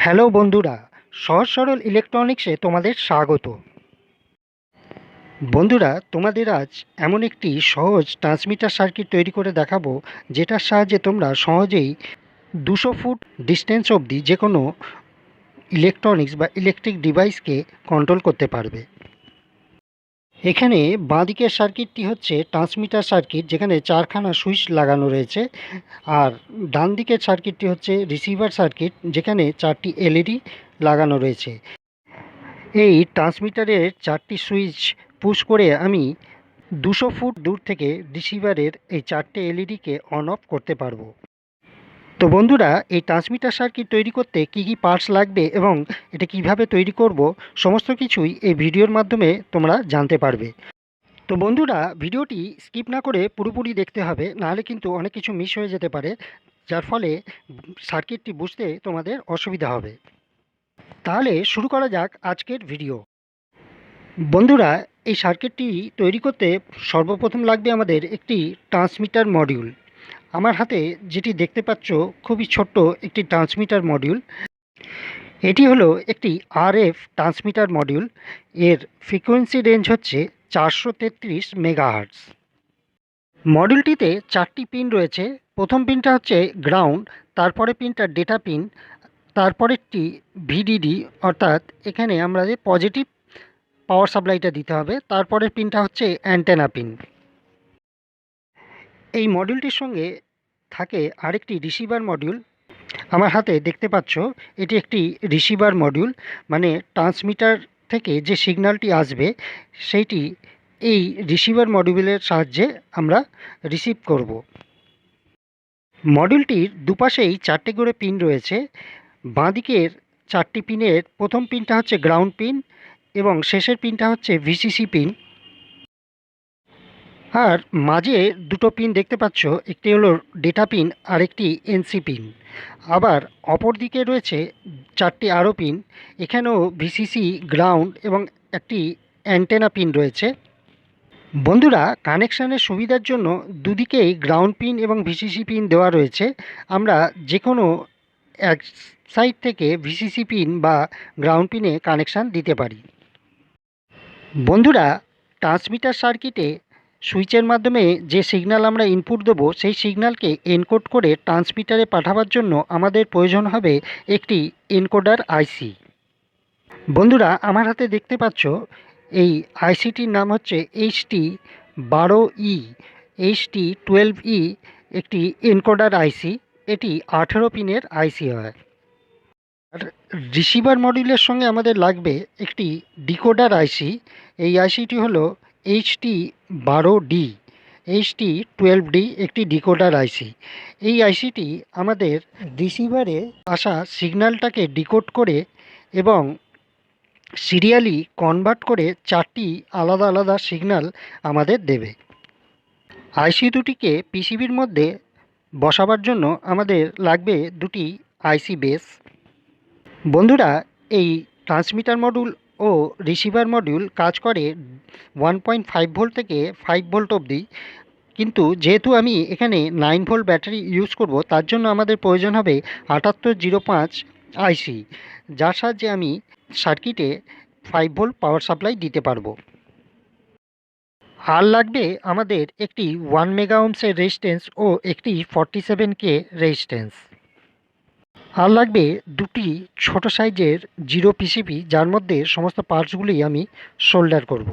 Hello বন্ধুরা, সহজ সরল ইলেকট্রনিক্সে তোমাদের স্বাগত। বন্ধুরা, তোমাদের আজ এমন একটি সহজ ট্রান্সমিটার সার্কিট তৈরি করে দেখাবো, যেটার সাহায্যে তোমরা সহজেই দুশো ফুট ডিস্টেন্স অবধি যে কোনো ইলেকট্রনিক্স বা ইলেকট্রিক ডিভাইসকে কন্ট্রোল করতে পারবে। এখানে বাঁদিকের সার্কিটটি হচ্ছে ট্রান্সমিটার সার্কিট যেখানে চারখানা সুইচ লাগানো রয়েছে। আর ডান দিকের সার্কিটটি হচ্ছে রিসিভার সার্কিট যেখানে চারটি এলইডি লাগানো রয়েছে। এই ট্রান্সমিটারের চারটি সুইচ পুশ করে আমি দুশো ফুট দূর থেকে রিসিভারের এই চারটে এলইডিকে অন অফ করতে পারব। তো বন্ধুরা, এই ট্রান্সমিটার সার্কিট তৈরি করতে কি কি পার্টস লাগবে এবং এটা কীভাবে তৈরি করব, সমস্ত কিছুই এই ভিডিওর মাধ্যমে তোমরা জানতে পারবে। তো বন্ধুরা, ভিডিওটি স্কিপ না করে পুরোপুরি দেখতে হবে, নাহলে কিন্তু অনেক কিছু মিস হয়ে যেতে পারে, যার ফলে সার্কিটটি বুঝতে তোমাদের অসুবিধা হবে। তাহলে শুরু করা যাক আজকের ভিডিও বন্ধুরা, এই সার্কিটটি তৈরি করতে সর্বপ্রথম লাগবে আমাদের একটি ট্রান্সমিটার মডিউল আমার হাতে যেটি দেখতে পাচ্ছ খুবই ছোট্ট একটি ট্রান্সমিটার মডিউল। এটি হলো একটি আরএফ ট্রান্সমিটার মডিউল। এর ফ্রিকোয়েন্সি রেঞ্জ হচ্ছে চারশো তেত্রিশ মেগাহার্টস মডিউলটিতে চারটি পিন রয়েছে। প্রথম পিনটা হচ্ছে গ্রাউন্ড, তারপরে পিনটা ডেটা পিন তারপরেরটি ভিডিডি, অর্থাৎ এখানে আমরা যে পজিটিভ পাওয়ার সাপ্লাইটা দিতে হবে, তারপরের পিনটা হচ্ছে অ্যান্টেনা পিন। এই মডিউলটির সঙ্গে থাকে আরেকটি রিসিভার মডিউল আমার হাতে দেখতে পাচ্ছ, এটি একটি রিসিভার মডিউল মানে ট্রান্সমিটার থেকে যে সিগন্যালটি আসবে, সেইটি এই রিসিভার মডিউলের সাহায্যে আমরা রিসিভ করব। মডিউলটির দুপাশেই চারটে করে পিন রয়েছে। বাঁদিকের চারটি পিনের প্রথম পিনটা হচ্ছে গ্রাউন্ড পিন এবং শেষের পিনটা হচ্ছে ভিসিসি পিন আর মাঝে দুটো পিন দেখতে পাচ্ছ, একটি হলো ডেটা পিন আর একটি এনসি পিন আবার অপর দিকে রয়েছে চারটি আরও পিন এখানেও ভিসিসি গ্রাউন্ড এবং একটি অ্যান্টেনা পিন রয়েছে। বন্ধুরা কানেকশানের সুবিধার জন্য দুদিকেই গ্রাউন্ড পিন এবং ভিসিসি পিন দেওয়া রয়েছে। আমরা যে কোনো এক সাইড থেকে ভিসিসি পিন বা গ্রাউন্ড পিনে কানেকশান দিতে পারি। বন্ধুরা ট্রান্সমিটার সার্কিটে সুইচের মাধ্যমে যে সিগন্যাল আমরা ইনপুট দেবো, সেই সিগন্যালকে এনকোড করে ট্রান্সমিটারে পাঠাবার জন্য আমাদের প্রয়োজন হবে একটি এনকোডার আইসি বন্ধুরা, আমার হাতে দেখতে পাচ্ছ, এই আইসিটির নাম হচ্ছে এইচটি বারো ই এইচটি টুয়েলভ ই একটি এনকোডার আইসি এটি আঠেরো পিনের আইসি হয়। আর রিসিভার মডিউলের সঙ্গে আমাদের লাগবে একটি ডিকোডার আইসি এই আইসিটি হলো এইচটি বারো ডি এইচটি টুয়েলভ ডি একটি ডিকোডার আইসি এই আইসিটি আমাদের রিসিভারে আসা সিগন্যালটাকে ডিকোড করে এবং সিরিয়ালি কনভার্ট করে চারটি আলাদা আলাদা সিগন্যাল আমাদের দেবে। আইসি দুটিকে পিসিবির মধ্যে বসাবার জন্য আমাদের লাগবে দুটি আইসি বেস বন্ধুরা, এই ট্রান্সমিটার মডিউল ও রিসিভার মডিউল কাজ করে ওয়ান পয়েন্ট ফাইভ ভোল্ট থেকে ফাইভ ভোল্ট অবধি। কিন্তু যেহেতু আমি এখানে নাইন ভোল্ট ব্যাটারি ইউজ করব, তার জন্য আমাদের প্রয়োজন হবে আটাত্তর জিরো পাঁচ আইসি, যার সাহায্যে আমি সার্কিটে ফাইভ ভোল্ট পাওয়ার সাপ্লাই দিতে পারব। আর লাগবে আমাদের একটি ওয়ান মেগা ওমসের রেজিস্ট্যান্স ও একটি ফর্টি সেভেন কে রেজিস্ট্যান্স আর লাগবে দুটি ছোট সাইজের জিরো পিসিবি, যার মধ্যে সমস্ত পার্টসগুলি আমি সোল্ডার করব।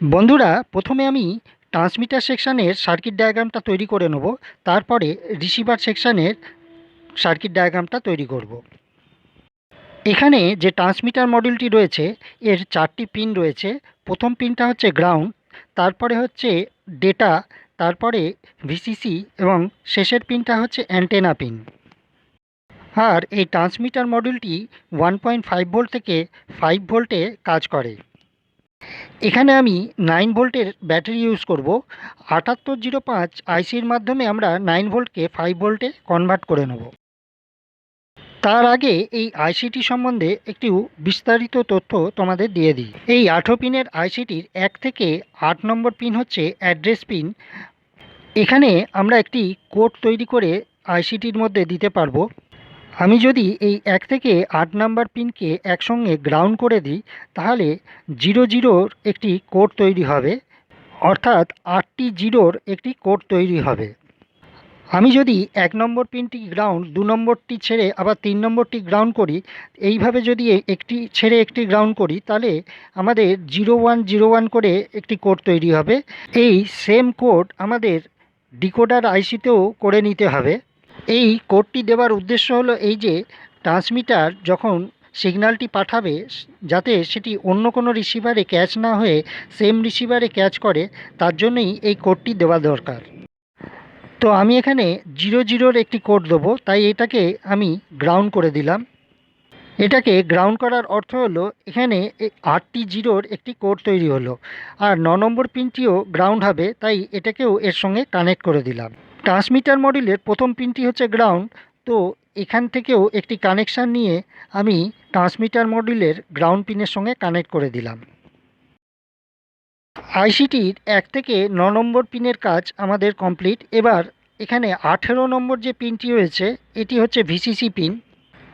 বন্ধুরা, প্রথমে আমি ট্রান্সমিটার সেকশানের সার্কিট ডায়াগ্রামটা তৈরি করে নেব, তারপরে রিসিভার সেকশানের সার্কিট ডায়াগ্রামটা তৈরি করব। এখানে যে ট্রান্সমিটার মডিউলটি রয়েছে, এর চারটি পিন রয়েছে প্রথম পিনটা হচ্ছে গ্রাউন্ড তারপরে হচ্ছে ডেটা তারপরে ভিসিসি এবং শেষের পিনটা হচ্ছে অ্যান্টেনা পিন আর এই ট্রান্সমিটার মডিউলটি ওয়ান পয়েন্ট ফাইভ ভোল্ট থেকে ফাইভ ভোল্টে কাজ করে। এখানে আমি নাইন ভোল্টের ব্যাটারি ইউজ করব। আটাত্তর জিরো পাঁচ আইসির মাধ্যমে আমরা নাইন ভোল্টকে ফাইভ ভোল্টে কনভার্ট করে নেব। তার আগে এই আইসিটি সম্বন্ধে একটু বিস্তারিত তথ্য তোমাদের দিয়ে দিই। এই আঠো পিনের আইসিটির এক থেকে আট নম্বর পিন হচ্ছে অ্যাড্রেস পিন এখানে আমরা একটি কোড তৈরি করে আইসিটির মধ্যে দিতে পারব। আমি যদি এই এক থেকে আট নাম্বার পিনকে একসঙ্গে গ্রাউন্ড করে দিই, তাহলে জিরো জিরোর একটি কোড তৈরি হবে, অর্থাৎ আটটি জিরোর একটি কোড তৈরি হবে। আমি যদি এক নম্বর পিনটি গ্রাউন্ড, দু নম্বরটি ছেড়ে আবার তিন নম্বরটি গ্রাউন্ড করি, এইভাবে যদি একটি ছেড়ে একটি গ্রাউন্ড করি, তাহলে আমাদের জিরো ওয়ান জিরো ওয়ান করে একটি কোড তৈরি হবে। এই সেম কোড আমাদের ডিকোডার আইসিতেও করে নিতে হবে। এই কোডটি দেওয়ার উদ্দেশ্য হলো এই যে ট্রান্সমিটার যখন সিগন্যালটি পাঠাবে, যাতে সেটি অন্য কোনো রিসিভারে ক্যাচ না হয়ে সেম রিসিভারে ক্যাচ করে, তার জন্যই এই কোডটি দেওয়া দরকার। তো আমি এখানে জিরো জিরোর একটি কোড দেবো, তাই এটাকে আমি গ্রাউন্ড করে দিলাম। এটাকে গ্রাউন্ড করার অর্থ হলো, এখানে আটটি জিরোর একটি কোড তৈরি হলো। আর ন নম্বর পিনটিও গ্রাউন্ড হবে, তাই এটাকেও এর সঙ্গে কানেক্ট করে দিলাম। ট্রান্সমিটার মডিউলের প্রথম পিনটি হচ্ছে গ্রাউন্ড তো এখান থেকেও একটি কানেকশান নিয়ে আমি ট্রান্সমিটার মডিউলের গ্রাউন্ড পিনের সঙ্গে কানেক্ট করে দিলাম। আইসিটির এক থেকে ন নম্বর পিনের কাজ আমাদের কমপ্লিট এবার এখানে আঠেরো নম্বর যে পিনটি রয়েছে, এটি হচ্ছে ভিসিসি পিন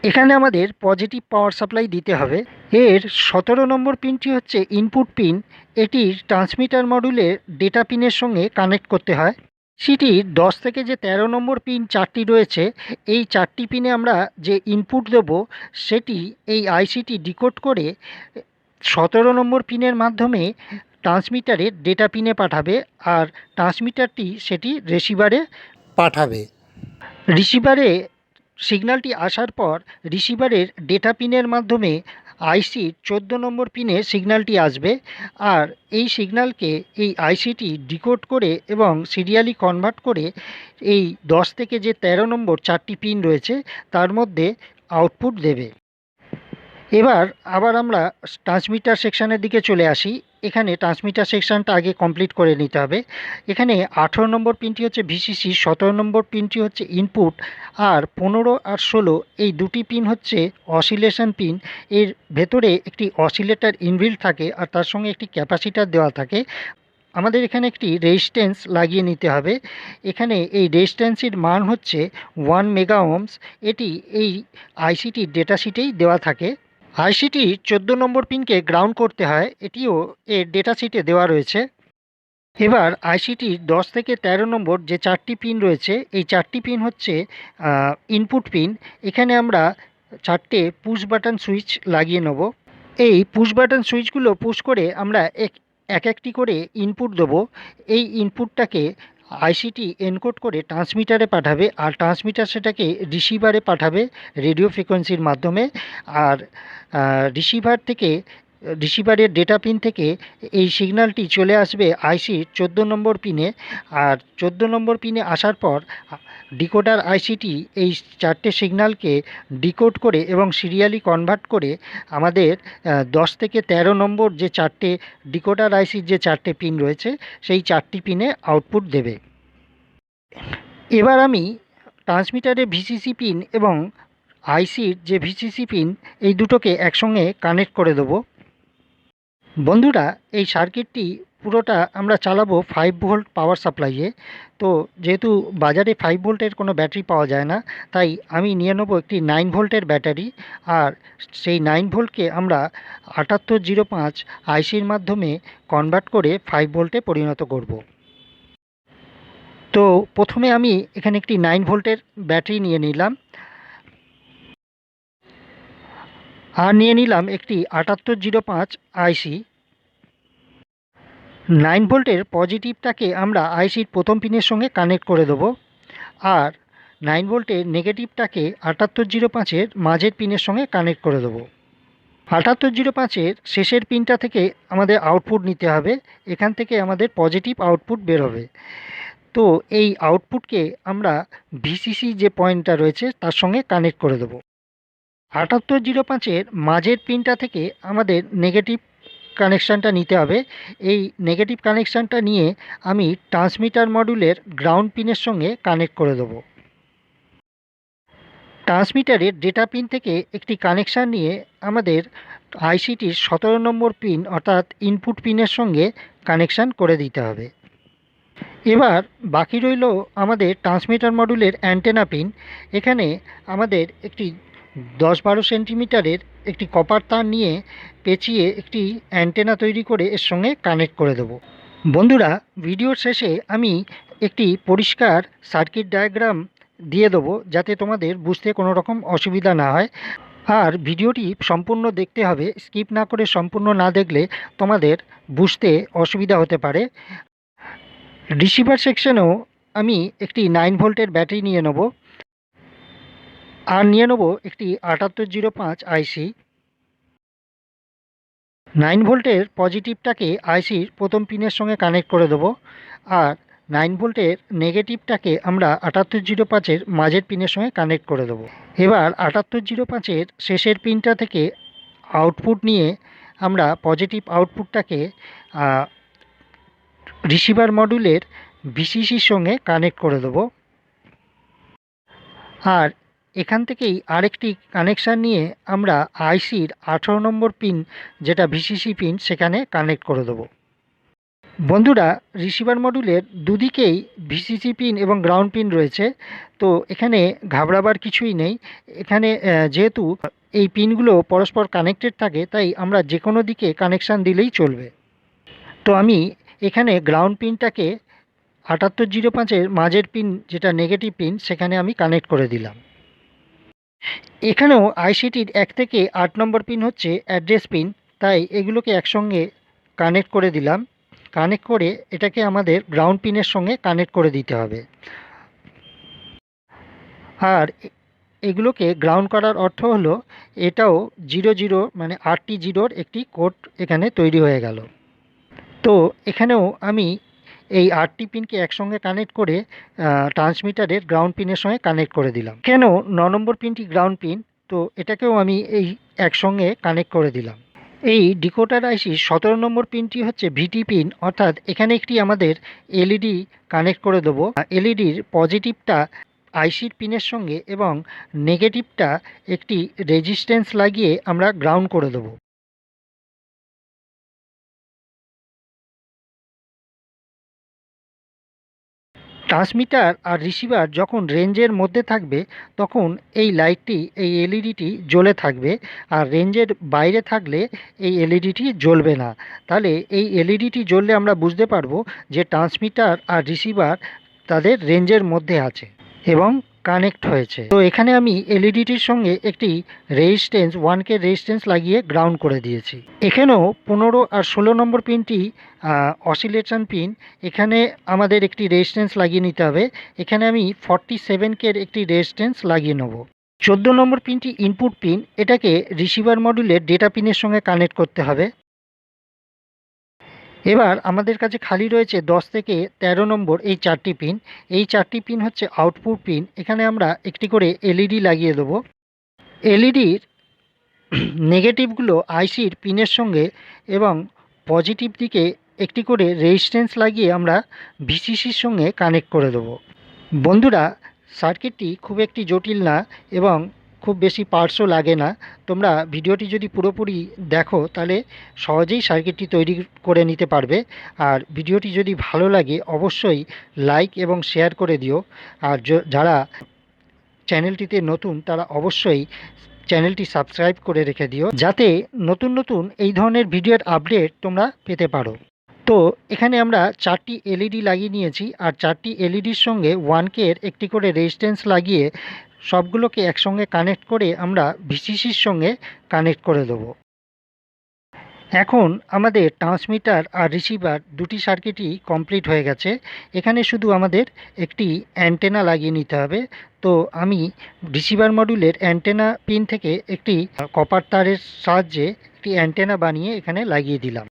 এখানে আমাদের পজিটিভ পাওয়ার সাপ্লাই দিতে হবে। এর সতেরো নম্বর পিনটি হচ্ছে ইনপুট পিন এটির ট্রান্সমিটার মডিউলের ডেটা পিনের সঙ্গে কানেক্ট করতে হয়। সিটির দশ থেকে যে তেরো নম্বর পিন চারটি রয়েছে, এই চারটি পিনে আমরা যে ইনপুট দেব, সেটি এই আইসিটি ডিকোড করে সতেরো নম্বর পিনের মাধ্যমে ট্রান্সমিটারে ডেটা পিনে পাঠাবে আর ট্রান্সমিটারটি সেটি রিসিভারে পাঠাবে। রিসিভারে সিগন্যালটি আসার পর রিসিভারের ডেটা পিনের মাধ্যমে আইসির চোদ্দ নম্বর পিনে সিগন্যালটি আসবে আর এই সিগন্যালকে এই আইসিটি ডিকোড করে এবং সিরিয়ালি কনভার্ট করে এই দশ থেকে যে তেরো নম্বর চারটি পিন রয়েছে, তার মধ্যে আউটপুট দেবে। এবার আবার আমরা ট্রান্সমিটার সেকশানের দিকে চলে আসি। এখানে ট্রান্সমিটার সেকশানটা আগে কমপ্লিট করে নিতে হবে। এখানে আঠেরো নম্বর পিনটি হচ্ছে ভিসিসি সতেরো নম্বর পিনটি হচ্ছে ইনপুট আর পনেরো আর ষোলো এই দুটি পিন হচ্ছে অসিলেশন পিন এর ভেতরে একটি অসিলেটর ইনবিল্ট থাকে, আর তার সঙ্গে একটি ক্যাপাসিটার দেওয়া থাকে। আমাদের এখানে একটি রেজিস্ট্যান্স লাগিয়ে নিতে হবে। এখানে এই রেজিস্ট্যান্সের মান হচ্ছে ওয়ান মেগা ওমস এটি এই আইসিটির ডেটা শিটেই দেওয়া থাকে। আইসিটি চোদ্দ নম্বর পিনকে গ্রাউন্ড করতে হয়, এটিও এর ডেটা শিটে দেওয়া রয়েছে। এবার আইসিটির দশ থেকে তেরো নম্বর যে চারটি পিন রয়েছে, এই চারটি পিন হচ্ছে ইনপুট পিন এখানে আমরা চারটে পুশ বাটন সুইচ লাগিয়ে নেব। এই পুশ বাটন সুইচগুলো পুশ করে আমরা এক একটি করে ইনপুট দেবো। এই ইনপুটটাকে আইসিটি এনকোড করে ট্রান্সমিটারে পাঠাবে, আর ট্রান্সমিটার সেটাকে রিসিভারে পাঠাবে রেডিও ফ্রিকোয়েন্সির মাধ্যমে, আর রিসিভার থেকে রিসিভারের ডেটা পিন থেকে এই সিগন্যালটি চলে আসবে আইসির চোদ্দ নম্বর পিনে আর চোদ্দ নম্বর পিনে আসার পর ডিকোডার আইসিটি এই চারটে সিগন্যালকে ডিকোড করে এবং সিরিয়ালি কনভার্ট করে আমাদের দশ থেকে তেরো নম্বর যে চারটে ডিকোডার আইসির যে চারটে পিন রয়েছে, সেই চারটি পিনে আউটপুট দেবে। এবার আমি ট্রান্সমিটারে ভিসিসি পিন এবং আইসির যে ভিসিসি পিন এই দুটোকে একসঙ্গে কানেক্ট করে দেবো। বন্ধুরা, এই সার্কিটটি পুরোটা আমরা চালাবো ফাইভ ভোল্ট পাওয়ার সাপ্লাইয়ে তো যেহেতু বাজারে ফাইভ ভোল্টের কোনো ব্যাটারি পাওয়া যায় না, তাই আমি নিয়ে নেব একটি নাইন ভোল্টের ব্যাটারি। আর সেই নাইন ভোল্টকে আমরা আটাত্তর জিরো পাঁচ আইসির মাধ্যমে কনভার্ট করে ফাইভ ভোল্টে পরিণত করব। তো প্রথমে আমি এখানে একটি নাইন ভোল্টের ব্যাটারি নিয়ে নিলাম। আর নিয়ে নিলাম একটি আটাত্তর জিরো পাঁচ আইসি নাইন ভোল্টের পজিটিভটাকে আমরা আইসির প্রথম পিনের সঙ্গে কানেক্ট করে দেবো। আর নাইন ভোল্টের নেগেটিভটাকে আটাত্তর জিরো পাঁচের মাঝের পিনের সঙ্গে কানেক্ট করে দেবো। আটাত্তর জিরো পাঁচের শেষের পিনটা থেকে আমাদের আউটপুট নিতে হবে। এখান থেকে আমাদের পজিটিভ আউটপুট বেরোবে তো এই আউটপুটকে আমরা ভিসিসি যে পয়েন্টটা রয়েছে তার সঙ্গে কানেক্ট করে দেবো। আটাত্তর জিরো পাঁচের মাঝের পিনটা থেকে আমাদের নেগেটিভ কানেকশানটা নিতে হবে। এই নেগেটিভ কানেকশানটা নিয়ে আমি ট্রান্সমিটার মডিউলের গ্রাউন্ড পিনের সঙ্গে কানেক্ট করে দেবো। ট্রান্সমিটারের ডেটা পিন থেকে একটি কানেকশান নিয়ে আমাদের আইসিটির সতেরো নম্বর পিন অর্থাৎ ইনপুট পিনের সঙ্গে কানেকশান করে দিতে হবে। এবার বাকি রইল আমাদের ট্রান্সমিটার মডুলের অ্যান্টেনা পিন এখানে আমাদের একটি দশ বারো সেন্টিমিটারের একটি কপার তার নিয়ে পেঁচিয়ে একটি অ্যান্টেনা তৈরি করে এর সঙ্গে কানেক্ট করে দেবো। বন্ধুরা, ভিডিওর শেষে আমি একটি পরিষ্কার সার্কিট ডায়াগ্রাম দিয়ে দেবো যাতে তোমাদের বুঝতে কোনো রকম অসুবিধা না হয়। আর ভিডিওটি সম্পূর্ণ দেখতে হবে, স্কিপ না করে সম্পূর্ণ না দেখলে তোমাদের বুঝতে অসুবিধা হতে পারে। রিসিভার সেকশনেও আমি একটি নাইন ভোল্টের ব্যাটারি নিয়ে নেব। আর নিয়ে নেব একটি আটাত্তর জিরো পাঁচ আইসি নাইন ভোল্টের পজিটিভটাকে আইসির প্রথম পিনের সঙ্গে কানেক্ট করে দেবো। আর নাইন ভোল্টের নেগেটিভটাকে আমরা আটাত্তর জিরো পাঁচের মাঝের পিনের সঙ্গে কানেক্ট করে দেবো। এবার আটাত্তর জিরো পাঁচের শেষের পিনটা থেকে আউটপুট নিয়ে আমরা পজিটিভ আউটপুটটাকে রিসিভার মডুলের বিসিসির সঙ্গে কানেক্ট করে দেবো। আর এখান থেকেই আরেকটি কানেকশান নিয়ে আমরা আইসির আঠেরো নম্বর পিন যেটা ভিসিসি পিন সেখানে কানেক্ট করে দেবো। বন্ধুরা, রিসিভার মডুলের দুদিকেই ভিসিসি পিন এবং গ্রাউন্ড পিন রয়েছে। তো এখানে ঘাবড়াবার কিছুই নেই। এখানে যেহেতু এই পিনগুলো পরস্পর কানেক্টেড থাকে, তাই আমরা যে কোনো দিকে কানেকশান দিলেই চলবে। তো আমি এখানে গ্রাউন্ড পিনটাকে আটাত্তর জিরো পাঁচের মাঝের পিন যেটা নেগেটিভ পিন সেখানে আমি কানেক্ট করে দিলাম। এখানেও আইসিটির এক থেকে আট নম্বর পিন হচ্ছে অ্যাড্রেস পিন, তাই এগুলোকে একসঙ্গে কানেক্ট করে দিলাম। কানেক্ট করে এটাকে আমাদের গ্রাউন্ড পিনের সঙ্গে কানেক্ট করে দিতে হবে। আর এগুলোকে গ্রাউন্ড করার অর্থ হলো, এটাও জিরো জিরো মানে আটটি জিরোর একটি কোড এখানে তৈরি হয়ে গেল। তো এখানেও আমি এই আটটি পিনকে একসঙ্গে কানেক্ট করে ট্রান্সমিটারের গ্রাউন্ড পিনের সঙ্গে কানেক্ট করে দিলাম। কেন? ন নম্বর পিনটি গ্রাউন্ড পিন তো এটাকেও আমি এই একসঙ্গে কানেক্ট করে দিলাম। এই ডিকোটার আইসি সতেরো নম্বর পিনটি হচ্ছে ভিটি পিন অর্থাৎ এখানে একটি আমাদের এলইডি কানেক্ট করে দেবো। এলইডির পজিটিভটা আইসির পিনের সঙ্গে এবং নেগেটিভটা একটি রেজিস্ট্যান্স লাগিয়ে আমরা গ্রাউন্ড করে দেবো। ট্রান্সমিটার আর রিসিভার যখন রেঞ্জের মধ্যে থাকবে, তখন এই লাইটটি এই এলইডিটি জ্বলে থাকবে। আর রেঞ্জের বাইরে থাকলে এই এলইডিটি জ্বলবে না। তাহলে এই এলইডিটি জ্বললে আমরা বুঝতে পারব যে ট্রান্সমিটার আর রিসিভার তাদের রেঞ্জের মধ্যে আছে। এবং কানেক্ট হয়েছে। তো এখানে আমি এলইডিটির সঙ্গে একটি রেজিস্ট্যান্স ওয়ান কে রেজিস্ট্যান্স লাগিয়ে গ্রাউন্ড করে দিয়েছি। এখানেও পনেরো আর ষোলো নম্বর পিনটি অসিলেশন পিন এখানে আমাদের একটি রেজিস্ট্যান্স লাগিয়ে নিতে হবে। এখানে আমি ফর্টি সেভেন কের একটি রেজিস্ট্যান্স লাগিয়ে নেব। চোদ্দ নম্বর পিনটি ইনপুট পিন এটাকে রিসিভার মডিউলের ডেটা পিনের সঙ্গে কানেক্ট করতে হবে। এবার আমাদের কাছে খালি রয়েছে দশ থেকে ১৩ নম্বর এই চারটি পিন এই চারটি পিন হচ্ছে আউটপুট পিন এখানে আমরা একটি করে এলইডি লাগিয়ে দেবো। এলইডির নেগেটিভগুলো আইসির পিনের সঙ্গে এবং পজিটিভ দিকে একটি করে রেজিস্ট্যান্স লাগিয়ে আমরা ভিসিসির সঙ্গে কানেক্ট করে দেবো। বন্ধুরা সার্কিটটি খুব একটি জটিল না এবং খুব বেশি পার্টসও লাগে না। তোমরা ভিডিওটি যদি পুরোপুরি দেখো, তাহলে সহজেই সার্কিটটি তৈরি করে নিতে পারবে। আর ভিডিওটি যদি ভালো লাগে, অবশ্যই লাইক এবং শেয়ার করে দিও। আর যারা চ্যানেলটিতে নতুন, তারা অবশ্যই চ্যানেলটি সাবস্ক্রাইব করে রেখে দিও। যাতে নতুন নতুন এই ধরনের ভিডিওর আপডেট তোমরা পেতে পারো। তো এখানে আমরা চারটি এলইডি লাগিয়ে নিয়েছি। আর চারটি এলইডির সঙ্গে ওয়ান কের একটি করে রেজিস্ট্যান্স লাগিয়ে সবগুলোকে একসঙ্গে কানেক্ট করে আমরা ভিসিসির সঙ্গে কানেক্ট করে দেবো। এখন আমাদের ট্রান্সমিটার আর রিসিভার দুটি সার্কিটই কমপ্লিট হয়ে গেছে। এখানে শুধু আমাদের একটি অ্যান্টেনা লাগিয়ে নিতে হবে। তো আমি রিসিভার মডিউলের অ্যান্টেনা পিন থেকে একটি কপার তারের সাহায্যে একটি অ্যান্টেনা বানিয়ে এখানে লাগিয়ে দিলাম।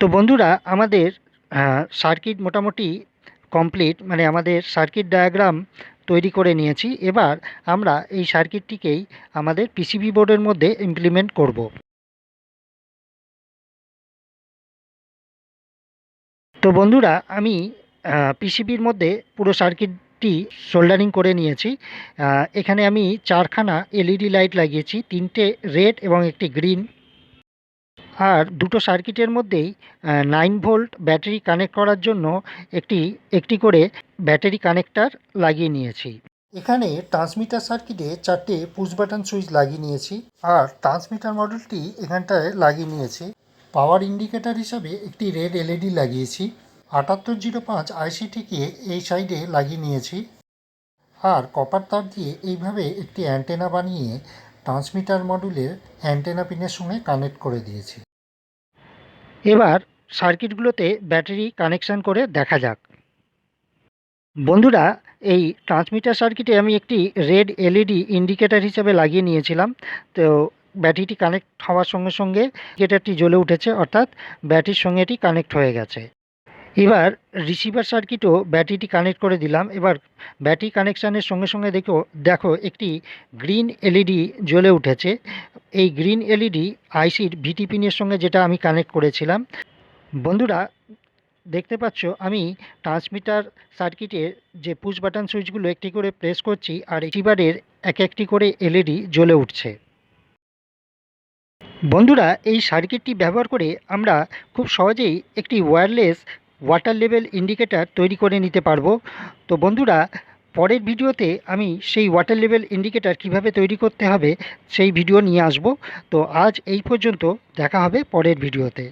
তো বন্ধুরা, আমাদের সার্কিট মোটামুটি কমপ্লিট। মানে আমাদের সার্কিট ডায়াগ্রাম তৈরি করে নিয়েছি। এবার আমরা এই সার্কিটটিকেই আমাদের পিসিবি বোর্ডের মধ্যে ইমপ্লিমেন্ট করব। তো বন্ধুরা, আমি পিসিবির মধ্যে পুরো সার্কিটটি সোল্ডারিং করে নিয়েছি। এখানে আমি চারখানা এলইডি লাইট লাগিয়েছি, তিনটে রেড এবং একটি গ্রিন। আর দুটো সার্কিটের মধ্যেই নাইন ভোল্ট ব্যাটারি কানেক্ট করার জন্য একটি একটি করে ব্যাটারি কানেক্টার লাগিয়ে নিয়েছি। এখানে ট্রান্সমিটার সার্কিটে চারটে পুশ বাটন সুইচ লাগিয়ে নিয়েছি আর ট্রান্সমিটার মডেলটি এখানটায় লাগিয়ে নিয়েছি। পাওয়ার ইন্ডিকেটর হিসাবে একটি রেড এলইডি লাগিয়েছি, আটাত্তর জিরো পাঁচ আইসিটিকে এই সাইডে লাগিয়ে নিয়েছি। আর কপার তার দিয়ে এইভাবে একটি অ্যান্টেনা বানিয়ে ট্রান্সমিটার মডুলের অ্যান্টেনা পিনের সঙ্গে কানেক্ট করে দিয়েছি। এবার সার্কিটগুলোতে ব্যাটারি কানেকশন করে দেখা যাক। বন্ধুরা, এই ট্রান্সমিটার সার্কিটে আমি একটি রেড এলইডি ইন্ডিকেটর হিসেবে লাগিয়ে নিয়েছিলাম। তো ব্যাটারিটি কানেক্ট হওয়ার সঙ্গে সঙ্গে ইন্ডিকেটারটি জ্বলে উঠেছে, অর্থাৎ ব্যাটারির সঙ্গে এটি কানেক্ট হয়ে গেছে। এবার রিসিভার সার্কিটও ব্যাটারিটি কানেক্ট করে দিলাম। এবার ব্যাটারি কানেকশানের সঙ্গে সঙ্গে দেখো দেখো একটি গ্রিন এলইডি জ্বলে উঠেছে। এই গ্রিন এলইডি আইসির ভিটি পিনের সঙ্গে যেটা আমি কানেক্ট করেছিলাম। বন্ধুরা, দেখতে পাচ্ছ, আমি ট্রান্সমিটার সার্কিটের যে পুশ বাটন সুইচগুলো একটি করে প্রেস করছি আর রিসিভারের এক একটি করে এলইডি জ্বলে উঠছে। বন্ধুরা, এই সার্কিটটি ব্যবহার করে আমরা খুব সহজেই একটি ওয়্যারলেস ওয়াটার লেভেল ইন্ডিকেটার তৈরি করে নিতে পারব। তো বন্ধুরা, পরের ভিডিওতে আমি সেই ওয়াটার লেভেল ইন্ডিকেটার কীভাবে তৈরি করতে হবে সেই ভিডিও নিয়ে আসব। তো আজ এই পর্যন্ত দেখা হবে পরের ভিডিওতে।